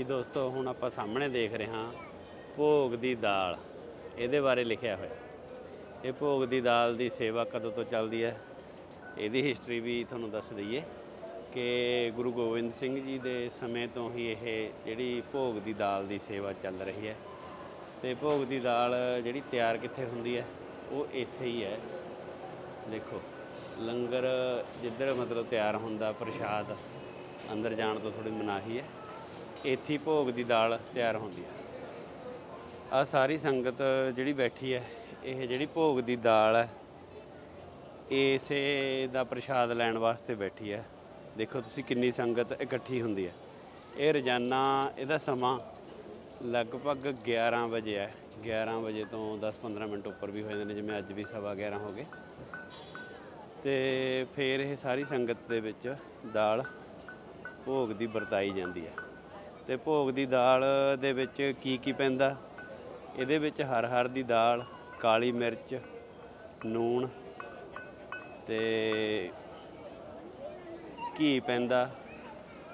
ਜੀ ਦੋਸਤੋ, ਹੁਣ ਆਪਾਂ ਸਾਹਮਣੇ ਦੇਖ ਰਹੇ ਹਾਂ ਭੋਗ ਦੀ ਦਾਲ। ਇਹਦੇ ਬਾਰੇ ਲਿਖਿਆ ਹੋਇਆ। ਇਹ ਭੋਗ ਦੀ ਦਾਲ ਦੀ ਸੇਵਾ ਕਦੋਂ ਤੋਂ ਚੱਲਦੀ ਹੈ? ਇਹਦੀ ਹਿਸਟਰੀ ਵੀ ਤੁਹਾਨੂੰ ਦੱਸ ਦਈਏ ਕਿ ਗੁਰੂ ਗੋਬਿੰਦ ਸਿੰਘ ਜੀ ਦੇ ਸਮੇਂ ਤੋਂ ਹੀ ਇਹ ਜਿਹੜੀ ਭੋਗ ਦੀ ਦਾਲ ਦੀ ਸੇਵਾ ਚੱਲ ਰਹੀ ਹੈ। ਤੇ ਭੋਗ ਦੀ ਦਾਲ ਜਿਹੜੀ ਤਿਆਰ ਕਿੱਥੇ ਹੁੰਦੀ ਹੈ? ਉਹ ਇੱਥੇ ਹੀ ਹੈ। ਦੇਖੋ, ਲੰਗਰ ਜਿੱਧਰ ਮਤਲਬ ਤਿਆਰ ਹੁੰਦਾ, ਪ੍ਰਸ਼ਾਦ, ਅੰਦਰ ਜਾਣ ਤੋਂ ਥੋੜੀ ਮਨਾਹੀ ਹੈ। ਇੱਥੇ ਭੋਗ ਦੀ ਦਾਲ ਤਿਆਰ ਹੁੰਦੀ ਹੈ। ਆ ਸਾਰੀ ਸੰਗਤ ਜਿਹੜੀ ਬੈਠੀ ਹੈ, ਇਹ ਜਿਹੜੀ ਭੋਗ ਦੀ ਦਾਲ ਹੈ, ਇਸੇ ਦਾ ਪ੍ਰਸ਼ਾਦ ਲੈਣ ਵਾਸਤੇ ਬੈਠੀ ਹੈ। ਦੇਖੋ ਤੁਸੀਂ ਕਿੰਨੀ ਸੰਗਤ ਇਕੱਠੀ ਹੁੰਦੀ ਹੈ। ਇਹ ਰੋਜ਼ਾਨਾ ਇਹਦਾ ਸਮਾਂ ਲਗਭਗ 11 ਵਜੇ ਹੈ। 11 ਵਜੇ ਤੋਂ 10-15 ਮਿੰਟ ਉੱਪਰ ਵੀ ਹੋ ਜਾਂਦੇ ਨੇ, ਜਿਵੇਂ ਅੱਜ ਵੀ ਸਵਾ 11 ਹੋ ਗਏ। ਤੇ ਫਿਰ ਇਹ ਸਾਰੀ ਸੰਗਤ ਦੇ ਵਿੱਚ ਦਾਲ ਭੋਗ ਦੀ ਵਰਤਾਈ ਜਾਂਦੀ ਹੈ। ਤੇ ਭੋਗ ਦੀ ਦਾਲ ਦੇ ਵਿੱਚ ਕੀ ਕੀ ਪੈਂਦਾ? ਇਹਦੇ ਵਿੱਚ ਹਰ ਹਰ ਦੀ ਦਾਲ, ਕਾਲੀ ਮਿਰਚ, ਨੂਣ ਤੇ ਘੀ ਪੈਂਦਾ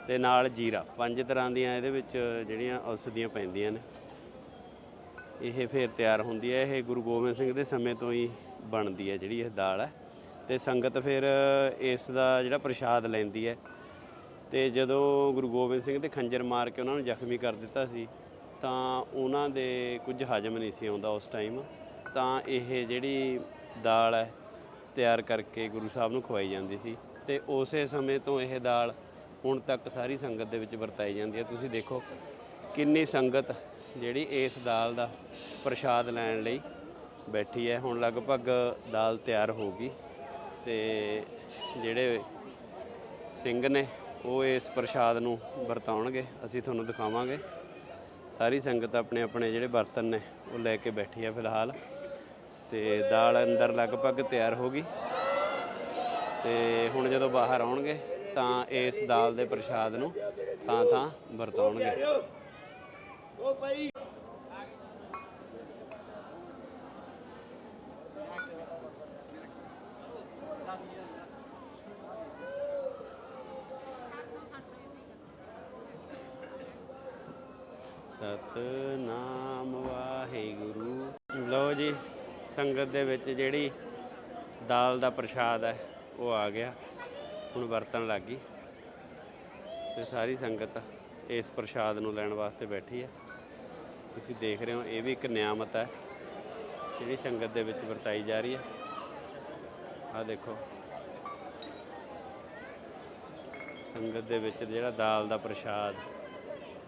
ਤੇ ਨਾਲ ਜੀਰਾ। ਪੰਜ ਤਰ੍ਹਾਂ ਦੀਆਂ ਇਹਦੇ ਵਿੱਚ ਜਿਹੜੀਆਂ ਔਸ਼ਧੀਆਂ ਪੈਂਦੀਆਂ ਨੇ। ਇਹ ਫਿਰ ਤਿਆਰ ਹੁੰਦੀ ਹੈ। ਇਹ ਗੁਰੂ ਗੋਬਿੰਦ ਸਿੰਘ ਦੇ ਸਮੇਂ ਤੋਂ ਹੀ ਬਣਦੀ ਹੈ ਜਿਹੜੀ ਇਹ ਦਾਲ ਹੈ। ਤੇ ਸੰਗਤ ਫਿਰ ਇਸ ਦਾ ਜਿਹੜਾ ਪ੍ਰਸ਼ਾਦ ਲੈਂਦੀ ਹੈ। ਤੇ ਜਦੋਂ ਗੁਰੂ ਗੋਬਿੰਦ ਸਿੰਘ ਦੇ ਖੰਜਰ ਮਾਰ ਕੇ ਉਹਨਾਂ ਨੂੰ ਜ਼ਖਮੀ ਕਰ ਦਿੱਤਾ ਸੀ, ਤਾਂ ਉਹਨਾਂ ਦੇ ਕੁਝ ਹਜਮ ਨਹੀਂ ਸੀ ਆਉਂਦਾ ਉਸ ਟਾਈਮ। ਤਾਂ ਇਹ ਜਿਹੜੀ ਦਾਲ ਹੈ, ਤਿਆਰ ਕਰਕੇ ਗੁਰੂ ਸਾਹਿਬ ਨੂੰ ਖਵਾਈ ਜਾਂਦੀ ਸੀ। ਤੇ ਉਸੇ ਸਮੇਂ ਤੋਂ ਇਹ ਦਾਲ ਹੁਣ ਤੱਕ ਸਾਰੀ ਸੰਗਤ ਦੇ ਵਿੱਚ ਵਰਤਾਈ ਜਾਂਦੀ ਹੈ। ਤੁਸੀਂ ਦੇਖੋ ਕਿੰਨੀ ਸੰਗਤ ਜਿਹੜੀ ਇਸ ਦਾਲ ਦਾ ਪ੍ਰਸ਼ਾਦ ਲੈਣ ਲਈ ਬੈਠੀ ਹੈ। ਹੁਣ ਲਗਭਗ ਦਾਲ ਤਿਆਰ ਹੋ ਗਈ ਤੇ ਜਿਹੜੇ ਸਿੰਘ ਨੇ ਉਹ ਇਸ ਪ੍ਰਸ਼ਾਦ ਨੂੰ ਵਰਤਾਉਣਗੇ, ਅਸੀਂ ਤੁਹਾਨੂੰ ਦਿਖਾਵਾਂਗੇ। ਸਾਰੀ ਸੰਗਤ ਆਪਣੇ ਆਪਣੇ ਜਿਹੜੇ ਬਰਤਨ ਨੇ, ਉਹ ਲੈ ਕੇ ਬੈਠੀ ਹੈ ਫਿਲਹਾਲ। ਤੇ ਦਾਲ ਅੰਦਰ ਲਗਭਗ ਤਿਆਰ ਹੋ ਗਈ। ਤੇ ਹੁਣ ਜਦੋਂ ਬਾਹਰ ਆਉਣਗੇ, ਤਾਂ ਇਸ ਦਾਲ ਦੇ ਪ੍ਰਸ਼ਾਦ ਨੂੰ ਥਾਂ ਥਾਂ ਵਰਤਾਉਣਗੇ। ਸਤਨਾਮ ਵਾਹਿਗੁਰੂ। ਲਓ ਜੀ, ਸੰਗਤ ਦੇ ਵਿੱਚ ਜਿਹੜੀ ਦਾਲ ਦਾ ਪ੍ਰਸ਼ਾਦ ਹੈ, ਉਹ ਆ ਗਿਆ। ਹੁਣ ਵਰਤਣ ਲੱਗ ਗਈ। ਤੇ ਸਾਰੀ ਸੰਗਤ ਇਸ ਪ੍ਰਸ਼ਾਦ ਨੂੰ ਲੈਣ ਵਾਸਤੇ ਬੈਠੀ ਹੈ। ਤੁਸੀਂ ਦੇਖ ਰਹੇ ਹੋ, ਇਹ ਵੀ ਇੱਕ ਨਿਆਮਤ ਹੈ, ਜਿਹੜੀ ਸੰਗਤ ਦੇ ਵਿੱਚ ਵਰਤਾਈ ਜਾ ਰਹੀ ਹੈ। ਆਹ ਦੇਖੋ। ਸੰਗਤ ਦੇ ਵਿੱਚ ਜਿਹੜਾ ਦਾਲ ਦਾ ਪ੍ਰਸ਼ਾਦ,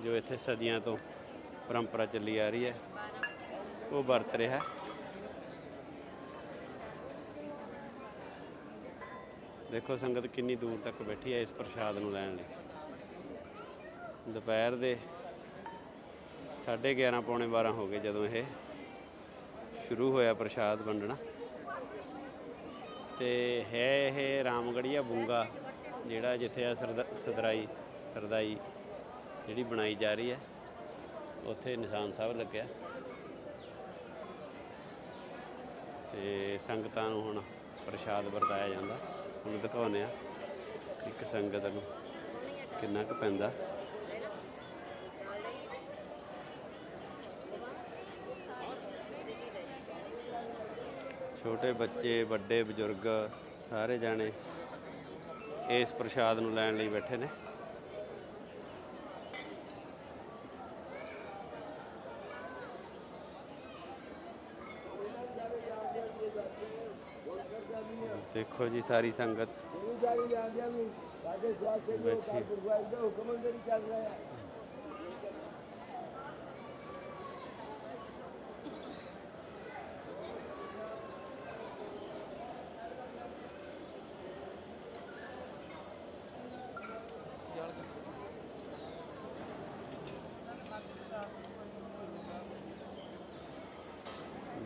ਜੋ ਇੱਥੇ ਸਦੀਆਂ ਤੋਂ ਪਰੰਪਰਾ ਚੱਲੀ ਆ ਰਹੀ ਹੈ। ਉਹ ਵਰਤ ਰਿਹਾ ਦੇਖੋ ਸੰਗਤ ਕਿੰਨੀ ਦੂਰ ਤੱਕ ਬੈਠੀ ਹੈ ਇਸ ਪ੍ਰਸ਼ਾਦ ਨੂੰ ਲੈਣ ਲਈ। ਦੁਪਹਿਰ ਦੇ 11:30 ਪੌਣੇ 12 ਹੋ ਗਏ ਜਦੋਂ ਇਹ ਸ਼ੁਰੂ ਹੋਇਆ ਪ੍ਰਸ਼ਾਦ ਵੰਡਣਾ। ਤੇ ਹੈ ਇਹ ਰਾਮਗੜੀਆ ਬੁੰਗਾ, ਜਿਹੜਾ ਜਿੱਥੇ ਆ ਸਰਦ- ਸਦਰਾਈ, ਸਰਦਾਈ ਜਿਹੜੀ ਬਣਾਈ ਜਾ ਰਹੀ ਹੈ। ਉੱਥੇ ਨਿਸ਼ਾਨ ਸਾਹਿਬ ਲੱਗਿਆ। ਤੇ ਸੰਗਤਾਂ ਨੂੰ ਹੁਣ ਪ੍ਰਸ਼ਾਦ ਵਰਤਾਇਆ ਜਾਂਦਾ। ਹੁਣ ਦਿਖਾਉਂਦੇ ਆ ਇੱਕ ਸੰਗਤ ਨੂੰ ਕਿੰਨਾ ਕੁ ਪੈਂਦਾ। ਛੋਟੇ ਬੱਚੇ, ਵੱਡੇ ਬਜ਼ੁਰਗ ਸਾਰੇ ਜਾਣੇ ਇਸ ਪ੍ਰਸ਼ਾਦ ਨੂੰ ਲੈਣ ਲਈ ਬੈਠੇ ਨੇ। ਦੇਖੋ ਜੀ ਸਾਰੀ ਸੰਗਤ। ਬੈਠੀ।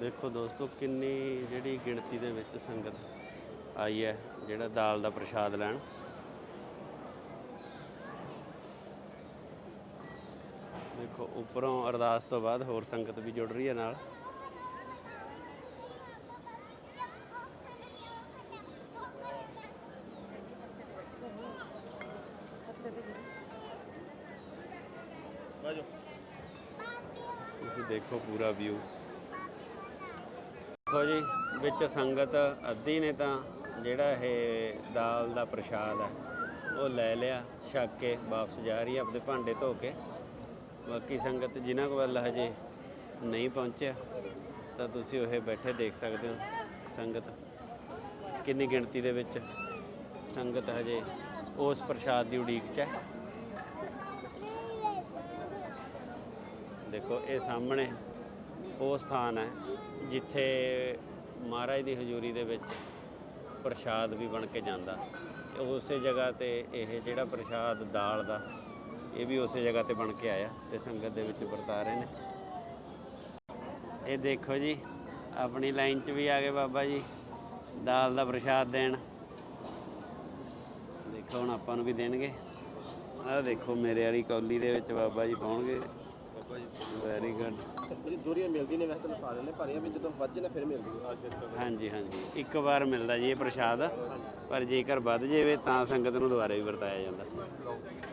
ਦੇਖੋ ਦੋਸਤੋ ਕਿੰਨੀ ਜਿਹੜੀ ਗਿਣਤੀ ਦੇ ਵਿੱਚ ਸੰਗਤ ਆਈ ਹੈ ਜਿਹੜਾ ਦਾਲ ਦਾ ਪ੍ਰਸ਼ਾਦ ਲੈਣ। ਦੇਖੋ ਉੱਪਰੋਂ ਅਰਦਾਸ ਤੋਂ ਬਾਅਦ ਹੋਰ ਸੰਗਤ ਵੀ ਜੁੜ ਰਹੀ ਹੈ ਨਾਲ। ਤੁਸੀਂ ਦੇਖੋ ਪੂਰਾ ਵਿਊ ਦੇਖੋ ਜੀ ਵਿੱਚ ਸੰਗਤ ਅੱਧੀ ਨੇ ਤਾਂ ਜਿਹੜਾ ਇਹ ਦਾਲ ਦਾ ਪ੍ਰਸ਼ਾਦ ਹੈ ਉਹ ਲੈ ਲਿਆ, ਛੱਕ ਕੇ ਵਾਪਸ ਜਾ ਰਹੀ ਹੈ ਆਪਣੇ ਭਾਂਡੇ ਧੋ ਕੇ। ਬਾਕੀ ਸੰਗਤ ਜਿਨ੍ਹਾਂ ਕੋਲ ਹਜੇ ਨਹੀਂ ਪਹੁੰਚਿਆ, ਤਾਂ ਤੁਸੀਂ ਉਹ ਬੈਠੇ ਦੇਖ ਸਕਦੇ ਹੋ ਸੰਗਤ। ਕਿੰਨੀ ਗਿਣਤੀ ਦੇ ਵਿੱਚ ਸੰਗਤ ਹਜੇ ਉਸ ਪ੍ਰਸ਼ਾਦ ਦੀ ਉਡੀਕ 'ਚ ਹੈ। ਦੇਖੋ, ਇਹ ਸਾਹਮਣੇ ਉਹ ਸਥਾਨ ਹੈ, ਜਿੱਥੇ ਮਹਾਰਾਜ ਦੀ ਹਜ਼ੂਰੀ ਦੇ ਵਿੱਚ ਪ੍ਰਸ਼ਾਦ ਵੀ ਬਣ ਕੇ ਜਾਂਦਾ। ਉਸੇ ਜਗ੍ਹਾ ਤੇ ਇਹ ਜਿਹੜਾ ਪ੍ਰਸ਼ਾਦ ਦਾਲ ਦਾ, ਇਹ ਵੀ ਉਸੇ ਜਗ੍ਹਾ ਤੇ ਬਣ ਕੇ ਆਇਆ ਤੇ ਸੰਗਤ ਦੇ ਵਿੱਚ ਵਰਤਾ ਰਹੇ ਨੇ। ਇਹ ਦੇਖੋ ਜੀ, ਆਪਣੀ ਲਾਈਨ 'ਚ ਵੀ ਆ ਗਏ ਬਾਬਾ ਜੀ, ਦਾਲ ਦਾ ਪ੍ਰਸ਼ਾਦ ਦੇਣ। ਦੇਖੋ ਹੁਣ ਆਪਾਂ ਨੂੰ ਵੀ ਦੇਣਗੇ। ਆਹ ਦੇਖੋ ਮੇਰੇ ਵਾਲੀ ਕੌਲੀ ਦੇ ਵਿੱਚ ਬਾਬਾ ਜੀ ਪਾਉਣਗੇ। ਵੈਰੀ ਗੁੱਡ ਜਿਹੜੀ ਦੂਰੀਆਂ ਮਿਲਦੀ ਨੇ ਵੈਸੇ ਤੁਹਾਨੂੰ ਪਾ ਦਿੰਦੇ ਪਰ ਇਹ ਵੀ ਜਦੋਂ ਵੱਜ ਨਾ ਫਿਰ ਮਿਲਦੀ ਹੈ ਹਾਂਜੀ ਹਾਂਜੀ। ਇੱਕ ਵਾਰ ਮਿਲਦਾ ਜੀ ਇਹ ਪ੍ਰਸ਼ਾਦ ਪਰ ਜੇਕਰ ਵੱਧ ਜਾਵੇ ਤਾਂ ਸੰਗਤ ਨੂੰ ਦੁਬਾਰਾ ਵੀ ਵਰਤਾਇਆ ਜਾਂਦਾ।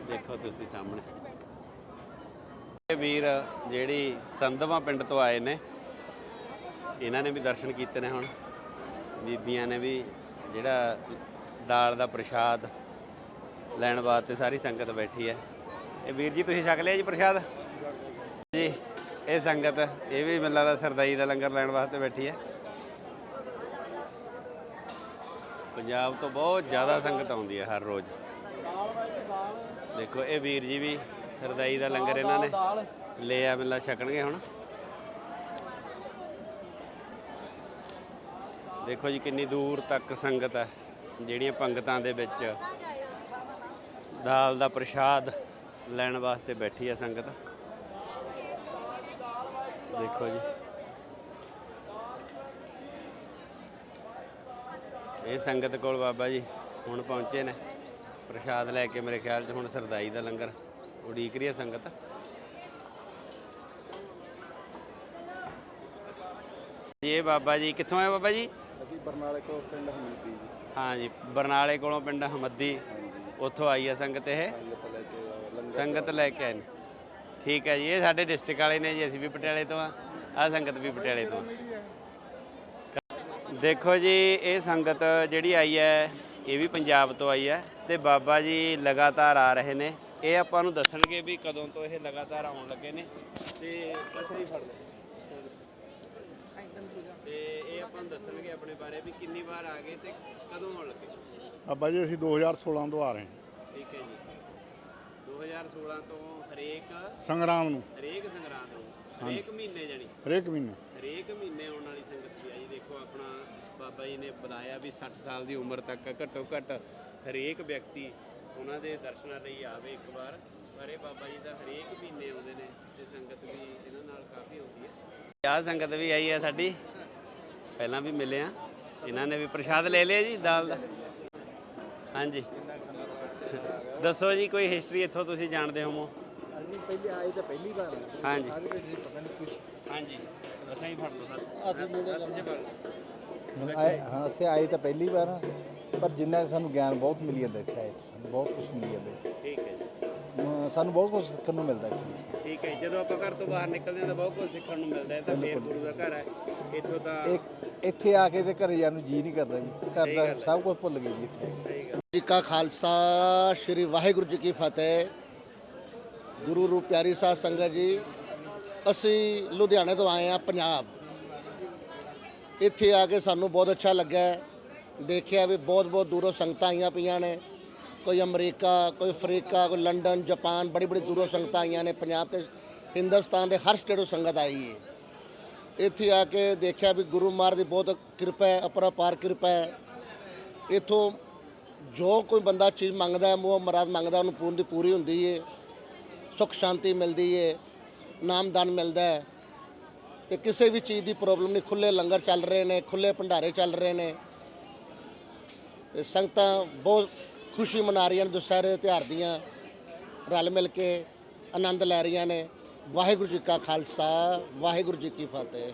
ਦੇਖੋ ਤੁਸੀਂ ਸਾਹਮਣੇ। ਇਹ ਵੀਰ ਜਿਹੜੀ ਸੰਧਵਾ ਪਿੰਡ ਤੋਂ ਆਏ ਨੇ ਇਹਨਾਂ ਨੇ ਵੀ ਦਰਸ਼ਨ ਕੀਤੇ ਨੇ ਹੁਣ। ਬੀਬੀਆਂ ਨੇ ਵੀ ਜਿਹੜਾ ਦਾਲ ਦਾ ਪ੍ਰਸ਼ਾਦ ਲੈਣ ਵਾਸਤੇ ਸਾਰੀ ਸੰਗਤ ਬੈਠੀ ਹੈ। ਇਹ ਵੀਰ ਜੀ ਤੁਸੀਂ ਛਕ ਲਿਆ ਜੀ ਪ੍ਰਸ਼ਾਦ? ਜੀ, ਇਹ ਸੰਗਤ, ਇਹ ਵੀ ਮੈਨੂੰ ਲੱਗਦਾ ਸਰਦਾਈ ਦਾ ਲੰਗਰ ਲੈਣ ਵਾਸਤੇ ਬੈਠੀ ਹੈ। ਪੰਜਾਬ ਤੋਂ ਬਹੁਤ ਜ਼ਿਆਦਾ ਸੰਗਤ ਆਉਂਦੀ ਹੈ ਹਰ ਰੋਜ਼। ਦੇਖੋ, ਇਹ ਵੀਰ ਜੀ ਵੀ ਸਰਦਾਈ ਦਾ ਲੰਗਰ ਇਹਨਾਂ ਨੇ ਲਿਆ ਮਿਲਾ ਛਕਣਗੇ ਹੁਣ। ਦੇਖੋ ਜੀ, ਕਿੰਨੀ ਦੂਰ ਤੱਕ ਸੰਗਤ ਹੈ, ਜਿਹੜੀਆਂ ਪੰਗਤਾਂ ਦੇ ਵਿੱਚ ਦਾਲ ਦਾ ਪ੍ਰਸ਼ਾਦ ਲੈਣ ਵਾਸਤੇ ਬੈਠੀ ਹੈ ਸੰਗਤ। ਦੇਖੋ ਜੀ ਇਹ ਸੰਗਤ ਕੋਲ ਬਾਬਾ ਜੀ ਹੁਣ ਪਹੁੰਚੇ ਨੇ ਪ੍ਰਸ਼ਾਦ ਲੈ ਕੇ ਮੇਰੇ ਖਿਆਲ 'ਚ ਹੁਣ ਸਰਦਾਈ ਦਾ ਲੰਗਰ ਉਡੀਕ ਰਹੀ ਹੈ ਸੰਗਤ ਜੀ ਇਹ ਬਾਬਾ ਜੀ ਕਿੱਥੋਂ ਆਏ ਬਾਬਾ ਜੀ ਅਸੀਂ ਬਰਨਾਲੇ ਤੋਂ ਪਿੰਡ ਹਮੀਦੀ ਜੀ ਹਾਂ ਜੀ ਬਰਨਾਲੇ ਕੋਲੋਂ ਪਿੰਡ ਹਮੱਦੀ ਉੱਥੋਂ ਆਈ ਹੈ ਸੰਗਤ ਇਹ ਸੰਗਤ ਲੈ ਕੇ ਲੰਗਰ ਸੰਗਤ ਲੈ ਕੇ ਆਏ ਨੇ ਠੀਕ ਹੈ ਜੀ ਇਹ ਸਾਡੇ ਡਿਸਟ੍ਰਿਕਟ ਵਾਲੇ ਨੇ ਜੀ ਅਸੀਂ ਵੀ ਪਟਿਆਲੇ ਤੋਂ ਆ ਆ ਸੰਗਤ ਵੀ ਪਟਿਆਲੇ ਤੋਂ। ਦੇਖੋ ਜੀ ਇਹ ਸੰਗਤ ਜਿਹੜੀ ਆਈ ਹੈ ਇਹ ਵੀ ਪੰਜਾਬ ਤੋਂ ਆਈ ਹੈ ਤੇ ਬਾਬਾ ਜੀ ਲਗਾਤਾਰ ਆ ਰਹੇ ਨੇ। ਇਹ ਆਪਾਂ ਨੂੰ ਦੱਸਣਗੇ ਵੀ ਕਦੋਂ ਤੋਂ ਇਹ ਲਗਾਤਾਰ ਆਉਣ ਲੱਗੇ ਨੇ ਤੇ ਅਸਲੀ ਫੜ ਲੈ ਤੇ ਇਹ ਆਪਾਂ ਨੂੰ ਦੱਸਣਗੇ ਆਪਣੇ ਬਾਰੇ ਵੀ ਕਿੰਨੀ ਵਾਰ ਆ ਗਏ ਤੇ ਕਦੋਂ ਆਉਣ ਲੱਗੇ? ਅੱਬਾ ਜੀ ਅਸੀਂ 2016 ਤੋਂ ਆ ਰਹੇ ਹਾਂ। ਠੀਕ ਹੈ ਜੀ। 2016 ਤੋਂ ਹਰੇਕ ਸੰਗਰਾਮ ਨੂੰ। ਹਰੇਕ ਸੰਗਰਾਂਦ ਨੂੰ। ਹਰੇਕ ਮਹੀਨੇ ਜਾਣੀ। ਹਰੇਕ ਮਹੀਨੇ। ਹਰੇਕ ਮਹੀਨੇ ਆਉਣ ਵਾਲੀ ਸੰਗਤ ਵੀ ਆ ਜੀ ਦੇਖੋ ਆਪਣਾ ਬਾਬਾ ਜੀ ਨੇ ਬੁਲਾਇਆ ਵੀ 60 ਸਾਲ ਦੀ ਉਮਰ ਤੱਕ ਘੱਟੋ ਘੱਟ ਹਰੇਕ ਵਿਅਕਤੀ ਉਹਨਾਂ ਦੇ ਦਰਸ਼ਨਾਂ ਲਈ ਆਵੇ ਇੱਕ ਵਾਰ। ਪਰ ਇਹ ਬਾਬਾ ਜੀ ਦਾ ਹਰੇਕ ਮਹੀਨੇ ਆਉਂਦੇ ਨੇ ਤੇ ਸੰਗਤ ਵੀ ਇਹਨਾਂ ਨਾਲ ਕਾਫੀ ਆਉਂਦੀ ਹੈ। ਆਹ ਸੰਗਤ ਵੀ ਆਈ ਹੈ ਸਾਡੀ। ਪਹਿਲਾਂ ਵੀ ਮਿਲੇ ਆ ਇਹਨਾਂ ਨੇ ਵੀ ਪ੍ਰਸ਼ਾਦ ਲੈ ਲਿਆ ਜੀ ਦਾਲ ਦਾ। ਹਾਂਜੀ। ਦੱਸੋ ਜੀ ਕੋਈ ਹਿਸਟਰੀ ਇੱਥੋਂ ਤੁਸੀਂ ਜਾਣਦੇ ਹੋਵੋ? ਅਸੀਂ ਪਹਿਲੇ ਆਏ ਤਾਂ ਪਹਿਲੀ ਵਾਰ ਆ ਹਾਂਜੀ। ਸਾਰੇ ਜੀ ਪਤਾ ਨਹੀਂ ਕੁਝ ਹਾਂਜੀ। ਦੱਸਾਂ ਹੀ ਫੜ ਲਓ ਸਰ। ਅਸੀਂ ਮੁੰਡੇ ਅੱਛੇ ਫੜ ਲਓ। ਆਏ ਹਾਂ ਅਸੀਂ ਆਏ ਤਾਂ ਪਹਿਲੀ ਵਾਰ ਆ, ਪਰ ਜਿੰਨਾ ਕੁ ਸਾਨੂੰ ਗਿਆਨ ਬਹੁਤ ਮਿਲੀ ਜਾਂਦਾ ਇੱਥੇ ਆਏ ਤਾਂ ਸਾਨੂੰ ਬਹੁਤ ਕੁਝ ਮਿਲੀ ਜਾਂਦਾ ਹੈ। ਠੀਕ ਹੈ ਜੀ। ਮ- ਸਾਨੂੰ ਬਹੁਤ ਕੁਝ ਸਿੱਖਣ ਨੂੰ ਮਿਲਦਾ ਇੱਥੇ। ਠੀਕ ਹੈ ਜਦੋਂ ਆਪਾਂ ਘਰ ਤੋਂ ਬਾਹਰ ਨਿਕਲਦੇ ਹਾਂ ਤਾਂ ਬਹੁਤ ਕੁਝ ਸਿੱਖਣ ਨੂੰ ਮਿਲਦਾ ਹੈ। ਤਾਂ ਫੇਰ ਗੁਰੂ ਦਾ ਘਰ ਹੈ। ਇੱਥੋਂ ਤਾਂ ਇੱਕ ਇੱਥੇ ਆ ਕੇ ਤੇ ਘਰੇ ਜਾਣ ਨੂੰ ਜੀ ਨਹੀਂ ਕਰਦਾ ਜੀ। ਘਰ ਦਾ ਸਭ ਕੁਝ ਭੁੱਲ ਗਏ ਜੀ ਇੱਥੇ ਸਹੀ ਗੱਲ ਜੀ ਕਾ ਖਾਲਸਾ? ਸ੍ਰੀ ਵਾਹਿਗੁਰੂ ਜੀ ਕੀ ਫਤਿਹ। ਗੁਰੂ ਰੂਪ ਪਿਆਰੀ ਸਾਧ ਸੰਗਤ ਜੀ, ਅਸੀਂ ਲੁਧਿਆਣੇ ਤੋਂ ਆਏ ਆ ਪੰਜਾਬ। ਇੱਥੇ ਆ ਕੇ ਸਾਨੂੰ ਬਹੁਤ ਅੱਛਾ ਲੱਗਾ ਦੇਖਿਆ ਵੀ ਬਹੁਤ ਬਹੁਤ ਦੂਰੋਂ ਸੰਗਤਾਂ ਆਈਆਂ ਪਈਆਂ ਨੇ। ਕੋਈ ਅਮਰੀਕਾ, ਕੋਈ ਅਫਰੀਕਾ, ਕੋਈ ਲੰਡਨ, ਜਾਪਾਨ ਬੜੀ ਬੜੀ ਦੂਰੋਂ ਸੰਗਤਾਂ ਆਈਆਂ ਨੇ। ਪੰਜਾਬ ਤੇ ਹਿੰਦੁਸਤਾਨ ਦੇ ਹਰ ਸਟੇਟੋਂ ਸੰਗਤ ਆਈ ਹੈ ਇੱਥੇ ਆ ਕੇ ਦੇਖਿਆ ਵੀ ਗੁਰੂ ਮਹਾਰਾਜ ਦੀ ਬਹੁਤ ਕਿਰਪਾ ਹੈ, ਅਪਰਪਾਰ ਕਿਰਪਾ ਹੈ। ਇੱਥੋਂ ਜੋ ਕੋਈ ਬੰਦਾ ਚੀਜ਼ ਮੰਗਦਾ ਹੈ, ਮੂੰਹ ਮਰਾਦ ਮੰਗਦਾ ਉਹਨੂੰ ਪੂਰਨ ਦੀ ਪੂਰੀ ਹੁੰਦੀ ਹੈ ਸੁੱਖ, ਸ਼ਾਂਤੀ ਮਿਲਦੀ ਹੈ ਨਾਮਦਾਨ ਮਿਲਦਾ ਹੈ। ਤੇ ਕਿਸੇ ਵੀ ਚੀਜ਼ ਦੀ ਪ੍ਰੋਬਲਮ ਨਹੀਂ ਖੁੱਲੇ ਲੰਗਰ ਚੱਲ ਰਹੇ ਨੇ ਖੁੱਲੇ ਭੰਡਾਰੇ ਚੱਲ ਰਹੇ ਨੇ। ਤੇ ਸੰਗਤਾਂ ਬਹੁਤ ਖੁਸ਼ੀ ਮਨਾ ਰਹੀਆਂ ਨੇ, ਦੁਸਹਿਰੇ ਦੇ ਤਿਉਹਾਰ ਦੀਆਂ। ਰਲ ਮਿਲ ਕੇ ਆਨੰਦ ਲੈ ਰਹੀਆਂ ਨੇ। ਵਾਹਿਗੁਰੂ ਜੀ ਕਾ ਖਾਲਸਾ, ਵਾਹਿਗੁਰੂ ਜੀ ਕੀ ਫਤਿਹ।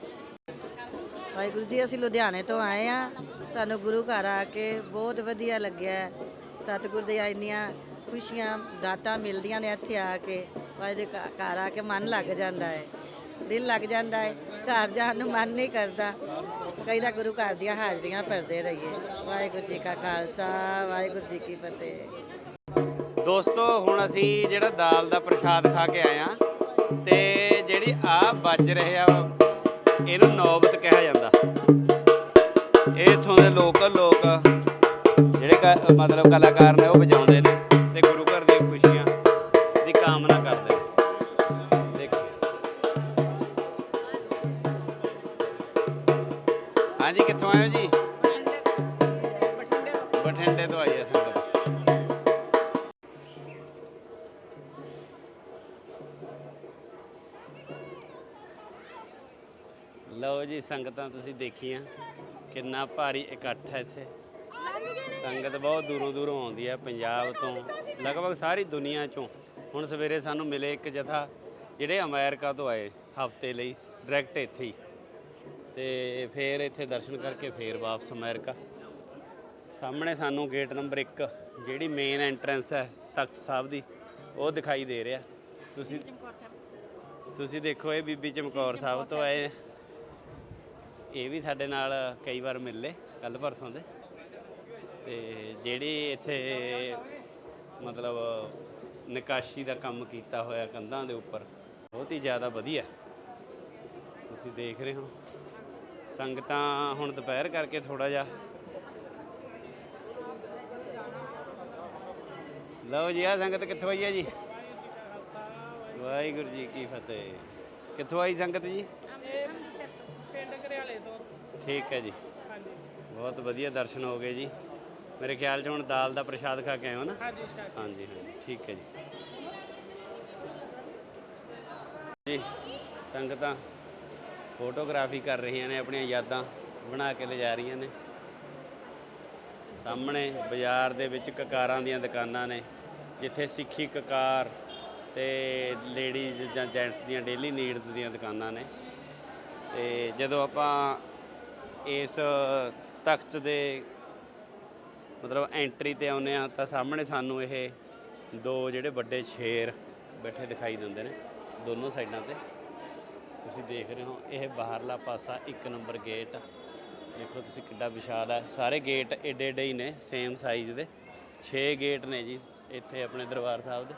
ਵਾਹਿਗੁਰੂ ਜੀ, ਅਸੀਂ ਲੁਧਿਆਣੇ ਤੋਂ ਆਏ ਆ ਸਾਨੂੰ ਗੁਰੂ ਘਰ ਆ ਕੇ ਬਹੁਤ ਵਧੀਆ ਲੱਗਿਆ ਸਤਿਗੁਰ ਦੀਆਂ ਇੰਨੀਆਂ ਖੁਸ਼ੀਆਂ, ਦਾਤਾਂ ਮਿਲਦੀਆਂ ਨੇ ਇੱਥੇ ਆ ਕੇ। ਵਾਹਿਗੁਰੂ ਦੇ ਘਰ ਆ ਕੇ ਮਨ ਲੱਗ ਜਾਂਦਾ ਹੈ। ਦਿਲ ਲੱਗ ਜਾਂਦਾ ਹੈ। ਘਰ ਜਾਣ ਨੂੰ ਮਨ ਨਹੀਂ ਕਰਦਾ। ਕਈ ਦਾ ਗੁਰੂ ਘਰ ਦੀਆਂ ਹਾਜ਼ਰੀਆਂ ਭਰਦੇ ਰਹੀਏ। ਵਾਹਿਗੁਰੂ ਜੀ ਕਾ ਖਾਲਸਾ, ਵਾਹਿਗੁਰੂ ਜੀ ਕੀ ਫਤਿਹ। ਦੋਸਤੋ, ਹੁਣ ਅਸੀਂ ਜਿਹੜਾ ਦਾਲ ਦਾ ਪ੍ਰਸ਼ਾਦ ਖਾ ਕੇ ਆਏ ਆ ਤੇ ਜਿਹੜੀ ਆ ਵੱਜ ਰਹੇ ਆ ਇਹਨੂੰ ਨੌਬਤ ਕਿਹਾ ਜਾਂਦਾ। ਇਹ ਇੱਥੋਂ ਦੇ ਲੋਕਲ ਲੋਕ ਜਿਹੜੇ ਮਤਲਬ ਕਲਾਕਾਰ ਨੇ, ਉਹ ਵਜਾਉਂਦੇ ਨੇ ਤੇ ਗੁਰੂ ਘਰ ਦੀਆਂ ਖੁਸ਼ੀਆਂ ਦੀ ਕਾਮਨਾ ਕਰਦੇ ਨੇ। ਹਾਂਜੀ, ਕਿੱਥੋਂ ਆਏ ਹੋ ਜੀ? ਲਓ ਜੀ ਸੰਗਤਾਂ ਤੁਸੀਂ ਦੇਖੀਆਂ, ਕਿੰਨਾ ਭਾਰੀ ਇਕੱਠ ਹੈ ਇੱਥੇ। ਸੰਗਤ ਬਹੁਤ ਦੂਰੋਂ ਦੂਰੋਂ ਆਉਂਦੀ ਹੈ ਪੰਜਾਬ ਤੋਂ, ਲਗਭਗ ਸਾਰੀ ਦੁਨੀਆ ਚੋਂ। ਹੁਣ ਸਵੇਰੇ ਸਾਨੂੰ ਮਿਲੇ ਇੱਕ ਜਥਾ, ਜਿਹੜੇ ਅਮਰੀਕਾ ਤੋਂ ਆਏ ਹਫ਼ਤੇ ਲਈ, ਡਾਇਰੈਕਟ ਇੱਥੇ ਹੀ। ਤੇ ਫਿਰ ਇੱਥੇ ਦਰਸ਼ਨ ਕਰਕੇ ਫੇਰ ਵਾਪਸ ਅਮਰੀਕਾ। ਸਾਹਮਣੇ ਸਾਨੂੰ ਗੇਟ ਨੰਬਰ 1 ਜਿਹੜੀ ਮੇਨ ਐਂਟਰੈਂਸ ਹੈ ਤਖਤ ਸਾਹਿਬ ਦੀ, ਉਹ ਦਿਖਾਈ ਦੇ ਰਿਹਾ। ਤੁਸੀਂ ਤੁਸੀਂ ਦੇਖੋ ਇਹ ਬੀਬੀ ਚਮਕੌਰ ਸਾਹਿਬ ਤੋਂ ਆਏ। ਇਹ ਵੀ ਸਾਡੇ ਨਾਲ ਕਈ ਵਾਰ ਮਿਲੇ ਕੱਲ ਪਰਸੋਂ ਦੇ। ਤੇ ਜਿਹੜੀ ਇੱਥੇ ਮਤਲਬ ਨਿਕਾਸ਼ੀ ਦਾ ਕੰਮ ਕੀਤਾ ਹੋਇਆ ਕੰਧਾਂ ਦੇ ਉੱਪਰ, ਬਹੁਤ ਹੀ ਜ਼ਿਆਦਾ ਵਧੀਆ। ਤੁਸੀਂ ਦੇਖ ਰਹੇ ਹੋ। ਸੰਗਤਾਂ ਹੁਣ ਦੁਪਹਿਰ ਕਰਕੇ ਥੋੜਾ ਜਿਹਾ। ਲਓ ਜੀ ਆ ਸੰਗਤ ਕਿੱਥੋਂ ਆਈ ਹੈ ਜੀ? ਵਾਹਿਗੁਰੂ ਜੀ ਕੀ ਫਤਿਹ। ਕਿੱਥੋਂ ਆਈ ਸੰਗਤ ਜੀ? ਪਿੰਡ ਘਰਿਆਲੇ ਤੋਂ। ਠੀਕ ਹੈ ਜੀ। ਹਾਂਜੀ। ਬਹੁਤ ਵਧੀਆ ਦਰਸ਼ਨ ਹੋ ਗਏ ਜੀ। ਮੇਰੇ ਖਿਆਲ 'ਚ ਹੁਣ ਦਾਲ ਦਾ ਪ੍ਰਸ਼ਾਦ ਖਾ ਕੇ ਆਏ ਹੋ ਨਾ? ਹਾਂਜੀ ਸ਼ਾਇਦ ਹਾਂਜੀ ਹਾਂਜੀ। ਠੀਕ ਹੈ ਜੀ। ਜੀ ਸੰਗਤਾਂ ਫੋਟੋਗ੍ਰਾਫੀ ਕਰ ਰਹੀਆਂ ਨੇ ਆਪਣੀਆਂ ਯਾਦਾਂ ਬਣਾ ਕੇ ਲਿਜਾ ਰਹੀਆਂ ਨੇ। ਸਾਹਮਣੇ ਬਾਜ਼ਾਰ ਦੇ ਵਿੱਚ ਕਕਾਰਾਂ ਦੀਆਂ ਦੁਕਾਨਾਂ ਨੇ ਜਿੱਥੇ ਸਿੱਖੀ ਕਕਾਰ ਤੇ ਲੇਡੀਜ਼ ਜਾਂ ਜੈਂਟਸ ਦੀਆਂ ਡੇਲੀ ਨੀਡਸ ਦੀਆਂ ਦੁਕਾਨਾਂ ਨੇ। ਤੇ ਜਦੋਂ ਆਪਾਂ ਇਸ ਤਖਤ ਦੇ ਮਤਲਬ ਐਂਟਰੀ ਤੇ ਆਉਂਦੇ ਆ ਤਾਂ ਸਾਹਮਣੇ ਸਾਨੂੰ ਇਹ ਦੋ ਜਿਹੜੇ ਵੱਡੇ ਸ਼ੇਰ ਬੈਠੇ ਦਿਖਾਈ ਦਿੰਦੇ ਨੇ, ਦੋਨੋਂ ਸਾਈਡਾਂ ਤੇ। ਤੁਸੀਂ ਦੇਖ ਰਹੇ ਹੋ, ਇਹ ਬਾਹਰਲਾ ਪਾਸਾ ਇੱਕ ਨੰਬਰ ਗੇਟ ਦੇਖੋ ਤੁਸੀਂ ਕਿੱਡਾ ਵਿਸ਼ਾਲ ਹੈ। ਸਾਰੇ ਗੇਟ ਏਡੇ ਏਡੇ ਹੀ ਨੇ ਸੇਮ ਸਾਈਜ਼ ਦੇ। 6 ਗੇਟ ਨੇ ਜੀ, ਇੱਥੇ ਆਪਣੇ ਦਰਬਾਰ ਸਾਹਿਬ ਦੇ।